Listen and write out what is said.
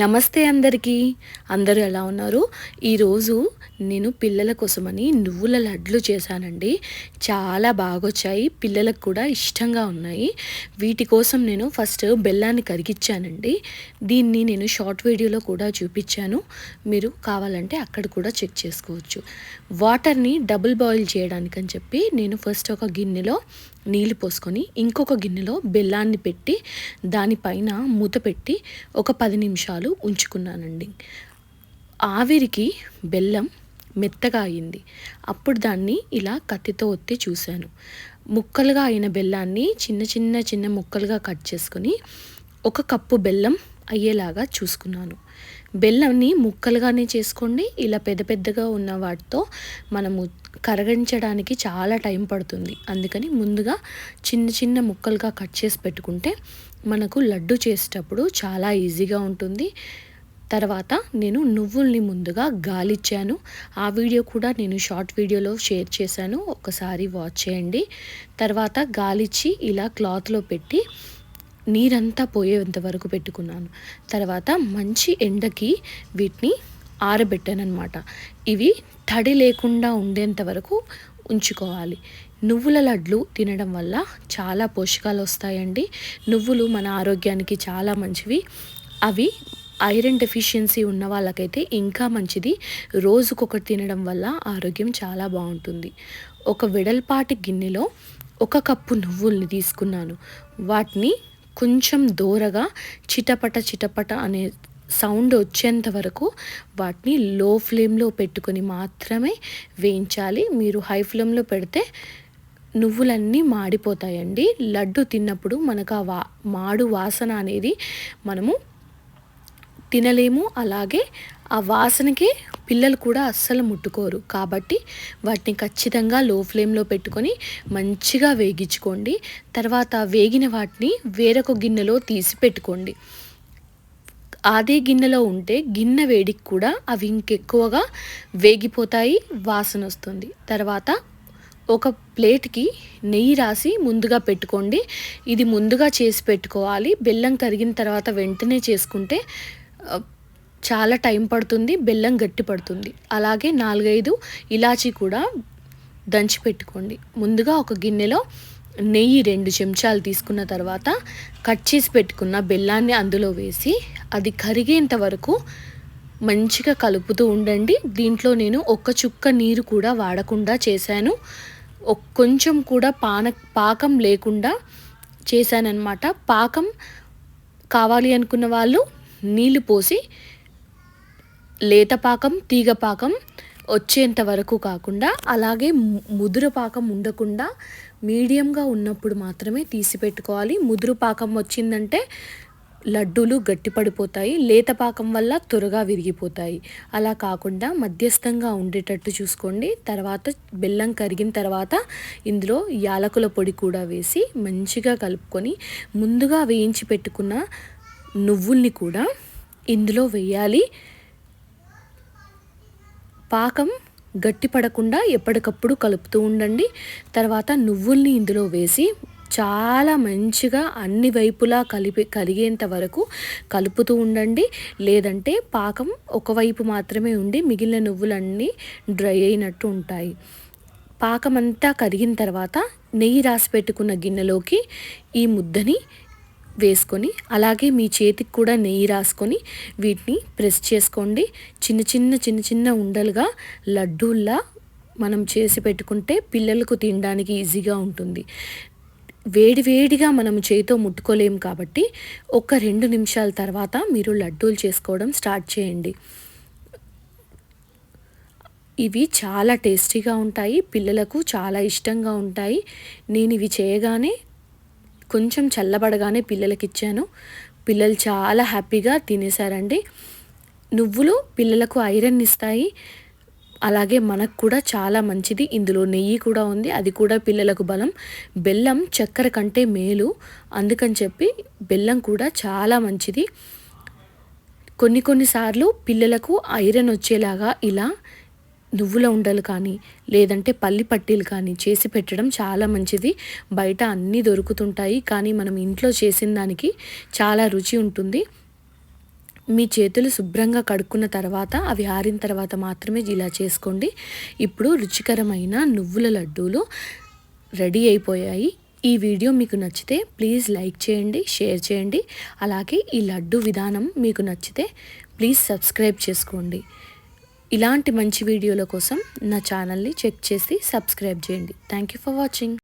నమస్తే అందరికీ. అందరూ ఎలా ఉన్నారు? ఈరోజు నేను పిల్లల కోసమని నువ్వుల లడ్లు చేశానండి. చాలా బాగా వచ్చాయి పిల్లలకు కూడా ఇష్టంగా ఉన్నాయి. వీటి కోసం నేను ఫస్ట్ బెల్లాన్ని కరిగిచ్చానండి దీన్ని నేను షార్ట్ వీడియోలో కూడా చూపించాను. మీరు కావాలంటే అక్కడ కూడా చెక్ చేసుకోవచ్చు. వాటర్ని డబుల్ బాయిల్ చేయడానికని చెప్పి నేను ఫస్ట్ ఒక గిన్నెలో నీళ్ళు పోసుకొని ఇంకొక గిన్నెలో బెల్లాన్ని పెట్టి దానిపైన మూత పెట్టి ఒక పది నిమిషాలు ఉంచుకున్నానండి. ఆవిరికి బెల్లం మెత్తగా అయింది. అప్పుడు దాన్ని ఇలా కత్తితో ఒత్తి చూశాను. ముక్కలుగా అయిన బెల్లాన్ని చిన్న చిన్న చిన్న ముక్కలుగా కట్ చేసుకొని ఒక కప్పు బెల్లం అయ్యేలాగా చూసుకున్నాను. బెల్లంని ముక్కలుగానే చేసుకోండి. ఇలా పెద్ద పెద్దగా ఉన్న వాటితో మనము కరగించడానికి చాలా టైం పడుతుంది. అందుకని ముందుగా చిన్న చిన్న ముక్కలుగా కట్ చేసి పెట్టుకుంటే మనకు లడ్డు చేసేటప్పుడు చాలా ఈజీగా ఉంటుంది. తర్వాత నేను నువ్వుల్ని ముందుగా గాలిచ్చాను. ఆ వీడియో కూడా నేను షార్ట్ వీడియోలో షేర్ చేశాను. ఒకసారి వాచ్ చేయండి. తర్వాత గాలిచ్చి ఇలా క్లాత్లో పెట్టి నీరంతా పోయేంత వరకు పెట్టుకున్నాను. తర్వాత మంచి ఎండకి వీటిని ఆరబెట్టాను అనమాట ఇవి తడి లేకుండా ఉండేంత వరకు ఉంచుకోవాలి. నువ్వుల లడ్లు తినడం వల్ల చాలా పోషకాలు వస్తాయండి. నువ్వులు మన ఆరోగ్యానికి చాలా మంచివి. అవి ఐరన్ డెఫిషియన్సీ ఉన్న వాళ్ళకైతే ఇంకా మంచిది. రోజుకొకటి తినడం వల్ల ఆరోగ్యం చాలా బాగుంటుంది. ఒక వెడల్పాటి గిన్నెలో ఒక కప్పు నువ్వుల్ని తీసుకున్నాను. వాటిని కొంచెం దూరగా చిటపట చిటపట అనే సౌండ్ వచ్చేంత వరకు వాటిని లో ఫ్లేమ్లో పెట్టుకొని మాత్రమే వేయించాలి. మీరు హై ఫ్లేమ్లో పెడితే నువ్వులన్నీ మాడిపోతాయండి. లడ్డు తిన్నప్పుడు మనకు ఆ వా మాడు వాసన అనేది మనము తినలేము. అలాగే ఆ వాసనకి పిల్లలు కూడా అస్సలు ముట్టుకోరు. కాబట్టి వాటిని ఖచ్చితంగా లో ఫ్లేమ్లో పెట్టుకొని మంచిగా వేగించుకోండి. తర్వాత వేగిన వాటిని వేరొక గిన్నెలో తీసి పెట్టుకోండి. అదే గిన్నెలో ఉంటే గిన్నె వేడికి కూడా అవి ఇంకెక్కువగా వేగిపోతాయి వాసన వస్తుంది. తర్వాత ఒక ప్లేట్కి నెయ్యి రాసి ముందుగా పెట్టుకోండి. ఇది ముందుగా చేసి పెట్టుకోవాలి. బెల్లం కరిగిన తర్వాత వెంటనే చేసుకుంటే చాలా టైం పడుతుంది బెల్లం గట్టి పడుతుంది. అలాగే నాలుగైదు ఇలాచీ కూడా దంచి పెట్టుకోండి. ముందుగా ఒక గిన్నెలో నెయ్యి రెండు చెంచాలు తీసుకున్న తర్వాత కట్ చేసి పెట్టుకున్న బెల్లాన్ని అందులో వేసి అది కరిగేంత వరకు మంచిగా కలుపుతూ ఉండండి. దీంట్లో నేను ఒక్క చుక్క నీరు కూడా వాడకుండా చేశాను. కొంచెం కూడా పాన పాకం లేకుండా చేశానన్నమాట. పాకం కావాలి అనుకున్న వాళ్ళు నీళ్ళు పోసి లేత పాకం తీగ పాకం వచ్చేంత వరకు కాకుండా అలాగే ముదురు పాకం ఉండకుండా మీడియంగా ఉన్నప్పుడు మాత్రమే తీసి పెట్టుకోవాలి ముదురు పాకం వచ్చిందంటే లడ్డూలు గట్టిపడిపోతాయి. లేత పాకం వల్ల త్వరగా విరిగిపోతాయి. అలా కాకుండా మధ్యస్థంగా ఉండేటట్టు చూసుకోండి. తర్వాత బెల్లం కరిగిన తర్వాత ఇందులో యాలకుల పొడి కూడా వేసి మంచిగా కలుపుకొని ముందుగా వేయించి పెట్టుకున్న నువ్వుల్ని కూడా ఇందులో వేయాలి. పాకం గట్టిపడకుండా ఎప్పటికప్పుడు కలుపుతూ ఉండండి. తర్వాత నువ్వుల్ని ఇందులో వేసి చాలా మంచిగా అన్ని వైపులా కలిపి కలిగేంత వరకు కలుపుతూ ఉండండి. లేదంటే పాకం ఒకవైపు మాత్రమే ఉండి మిగిలిన నువ్వులన్నీ డ్రై అయినట్టు ఉంటాయి. పాకమంతా కరిగిన తర్వాత నెయ్యి రాసి పెట్టుకున్న గిన్నెలోకి ఈ ముద్దని వేసుకొని అలాగే మీ చేతికి కూడా నెయ్యి రాసుకొని వీటిని ప్రెస్ చేసుకోండి. చిన్న చిన్న చిన్న చిన్న ఉండలుగా లడ్డూల్లా మనం చేసి పెట్టుకుంటే పిల్లలకు తినడానికి ఈజీగా ఉంటుంది. వేడి వేడిగా మనం చేతితో ముట్టుకోలేము కాబట్టి ఒక రెండు నిమిషాల తర్వాత మీరు లడ్డూలు చేసుకోవడం స్టార్ట్ చేయండి. ఇవి చాలా టేస్టీగా ఉంటాయి పిల్లలకు చాలా ఇష్టంగా ఉంటాయి. నేను ఇవి చేయగానే కొంచెం చల్లబడగానే పిల్లలకి ఇచ్చాను పిల్లలు చాలా హ్యాపీగా తినేశారండి. నువ్వులు పిల్లలకు ఐరన్ ఇస్తాయి. అలాగే మనకు కూడా చాలా మంచిది. ఇందులో నెయ్యి కూడా ఉంది. అది కూడా పిల్లలకు బలం. బెల్లం చక్కెర కంటే మేలు. అందుకని చెప్పి బెల్లం కూడా చాలా మంచిది. కొన్ని కొన్నిసార్లు పిల్లలకు ఐరన్ వచ్చేలాగా ఇలా నువ్వుల ఉండలు కానీ లేదంటే పల్లి పట్టీలు కానీ చేసి పెట్టడం చాలా మంచిది. బయట అన్నీ దొరుకుతుంటాయి కానీ మనం ఇంట్లో చేసిన దానికి చాలా రుచి ఉంటుంది. మీ చేతులు శుభ్రంగా కడుక్కున్న తర్వాత అవి ఆరిన తర్వాత మాత్రమే ఇలా చేసుకోండి. ఇప్పుడు రుచికరమైన నువ్వుల లడ్డూలు రెడీ అయిపోయాయి. ఈ వీడియో మీకు నచ్చితే ప్లీజ్ లైక్ చేయండి షేర్ చేయండి. అలాగే ఈ లడ్డు విధానం మీకు నచ్చితే ప్లీజ్ సబ్స్క్రైబ్ చేసుకోండి. ఇలాంటి మంచి వీడియోల కోసం నా ఛానల్ని చెక్ చేసి సబ్స్క్రైబ్ చేయండి. Thank you for watching